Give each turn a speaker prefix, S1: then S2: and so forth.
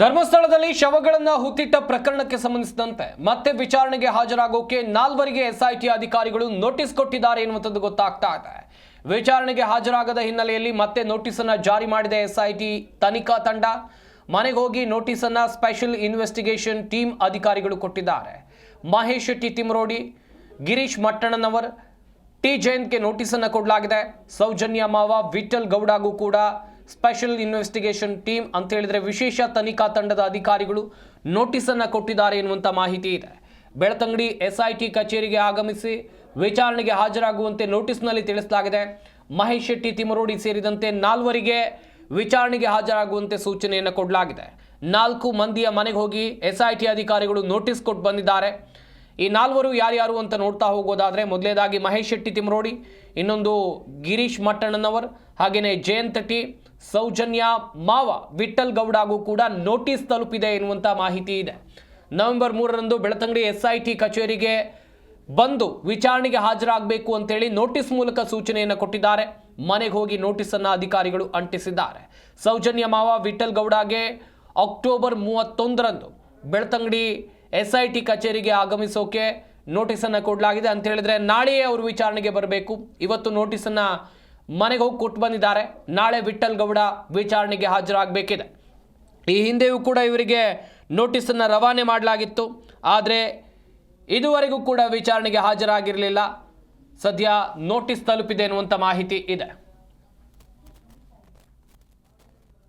S1: ಧರ್ಮಸ್ಥಳದಲ್ಲಿ ಶವಗಳನ್ನ ಹುತ್ತಿಟ್ಟ ಪ್ರಕರಣಕ್ಕೆ ಸಂಬಂಧಿಸಿದಂತೆ ಮತ್ತೆ ವಿಚಾರಣೆಗೆ ಹಾಜರಾಗೋಕೆ ನಾಲ್ವರಿಗೆ ಎಸ್ಐಟಿ ಅಧಿಕಾರಿಗಳು ನೋಟಿಸ್ ಕೊಟ್ಟಿದ್ದಾರೆ ಎನ್ನುವಂಥದ್ದು ಗೊತ್ತಾಗ್ತಾ ಇದೆ. ವಿಚಾರಣೆಗೆ ಹಾಜರಾಗದ ಹಿನ್ನೆಲೆಯಲ್ಲಿ ಮತ್ತೆ ನೋಟಿಸ್ ಅನ್ನ ಜಾರಿ ಮಾಡಿದೆ ಎಸ್ಐಟಿ ತನಿಖಾ ತಂಡ. ಮನೆಗೆ ಹೋಗಿ ನೋಟಿಸ್ ಅನ್ನ ಸ್ಪೆಷಲ್ ಇನ್ವೆಸ್ಟಿಗೇಷನ್ ಟೀಮ್ ಅಧಿಕಾರಿಗಳು ಕೊಟ್ಟಿದ್ದಾರೆ. ಮಹೇಶ್ ಶೆಟ್ಟಿ ತಿಮರೋಡಿ, ಗಿರೀಶ್ ಮಟ್ಟಣ್ಣನವರ್, ಟಿ ಜಯಂತ್ಗೆ ನೋಟಿಸ್ ಅನ್ನು ಕೊಡಲಾಗಿದೆ. ಸೌಜನ್ಯ ಮಾವ ವಿಠಲ್ ಗೌಡಗೂ ಕೂಡ ಸ್ಪೆಷಲ್ ಇನ್ವೆಸ್ಟಿಗೇಷನ್ ಟೀಮ್ ಅಂತ ಹೇಳಿದ್ರೆ ವಿಶೇಷ ತನಿಖಾ ತಂಡದ ಅಧಿಕಾರಿಗಳು ನೋಟಿಸ್ ಅನ್ನು ಕೊಟ್ಟಿದ್ದಾರೆ ಎನ್ನುವಂಥ ಮಾಹಿತಿ ಇದೆ. ಬೆಳತಂಗಡಿ ಎಸ್ಐಟಿ ಕಚೇರಿಗೆ ಆಗಮಿಸಿ ವಿಚಾರಣೆಗೆ ಹಾಜರಾಗುವಂತೆ ನೋಟಿಸ್ನಲ್ಲಿ ತಿಳಿಸಲಾಗಿದೆ. ಮಹೇಶ್ ಶೆಟ್ಟಿ ತಿಮರೋಡಿ ಸೇರಿದಂತೆ ನಾಲ್ವರಿಗೆ ವಿಚಾರಣೆಗೆ ಹಾಜರಾಗುವಂತೆ ಸೂಚನೆಯನ್ನು ಕೊಡಲಾಗಿದೆ. ನಾಲ್ಕು ಮಂದಿಯ ಮನೆಗೆ ಹೋಗಿ ಎಸ್ಐಟಿ ಅಧಿಕಾರಿಗಳು ನೋಟಿಸ್ ಕೊಟ್ಟು ಬಂದಿದ್ದಾರೆ. ಈ ನಾಲ್ವರು ಯಾರ್ಯಾರು ಅಂತ ನೋಡ್ತಾ ಹೋಗೋದಾದರೆ ಮೊದಲೇದಾಗಿ ಮಹೇಶ್ ಶೆಟ್ಟಿ ತಿಮ್ರೋಡಿ, ಇನ್ನೊಂದು ಗಿರೀಶ್ ಮಟ್ಟಣ್ಣನವರ್ ಹಾಗೆಯೇ ಜಯಂತ್ ಟಿ ಸೌಜನ್ಯ ಮಾವ ವಿಠಲ್ ಗೌಡಗೂ ಕೂಡ ನೋಟಿಸ್ ತಲುಪಿದೆ ಎನ್ನುವಂಥ ಮಾಹಿತಿ ಇದೆ. ನವೆಂಬರ್ ಮೂರರಂದು ಬೆಳತಂಗಡಿ ಎಸ್ ಐ ಟಿ ಕಚೇರಿಗೆ ಬಂದು ವಿಚಾರಣೆಗೆ ಹಾಜರಾಗಬೇಕು ಅಂತೇಳಿ ನೋಟಿಸ್ ಮೂಲಕ ಸೂಚನೆಯನ್ನು ಕೊಟ್ಟಿದ್ದಾರೆ. ಮನೆಗೆ ಹೋಗಿ ನೋಟಿಸನ್ನು ಅಧಿಕಾರಿಗಳು ಅಂಟಿಸಿದ್ದಾರೆ. ಸೌಜನ್ಯ ಮಾವ ವಿಠಲ್ ಗೌಡಗೆ ಅಕ್ಟೋಬರ್ ಮೂವತ್ತೊಂದರಂದು ಬೆಳ್ತಂಗಡಿ ಎಸ್ ಐ ಟಿ ಕಚೇರಿಗೆ ಆಗಮಿಸೋಕೆ ನೋಟಿಸನ್ನು ಕೊಡಲಾಗಿದೆ ಅಂತ ಹೇಳಿದ್ರೆ ನಾಳೆಯೇ ಅವರು ವಿಚಾರಣೆಗೆ ಬರಬೇಕು. ಇವತ್ತು ನೋಟಿಸನ್ನು ಮನೆಗೆ ಹೋಗಿ ಕೊಟ್ಟು ಬಂದಿದ್ದಾರೆ. ನಾಳೆ ವಿಠಲ್ ಗೌಡ ವಿಚಾರಣೆಗೆ ಹಾಜರಾಗಬೇಕಿದೆ. ಈ ಹಿಂದೆಯೂ ಕೂಡ ಇವರಿಗೆ ನೋಟಿಸನ್ನು ರವಾನೆ ಮಾಡಲಾಗಿತ್ತು. ಆದರೆ ಇದುವರೆಗೂ ಕೂಡ ವಿಚಾರಣೆಗೆ ಹಾಜರಾಗಿರಲಿಲ್ಲ. ಸದ್ಯ ನೋಟಿಸ್ ತಲುಪಿದೆ ಎನ್ನುವಂಥ ಮಾಹಿತಿ ಇದೆ.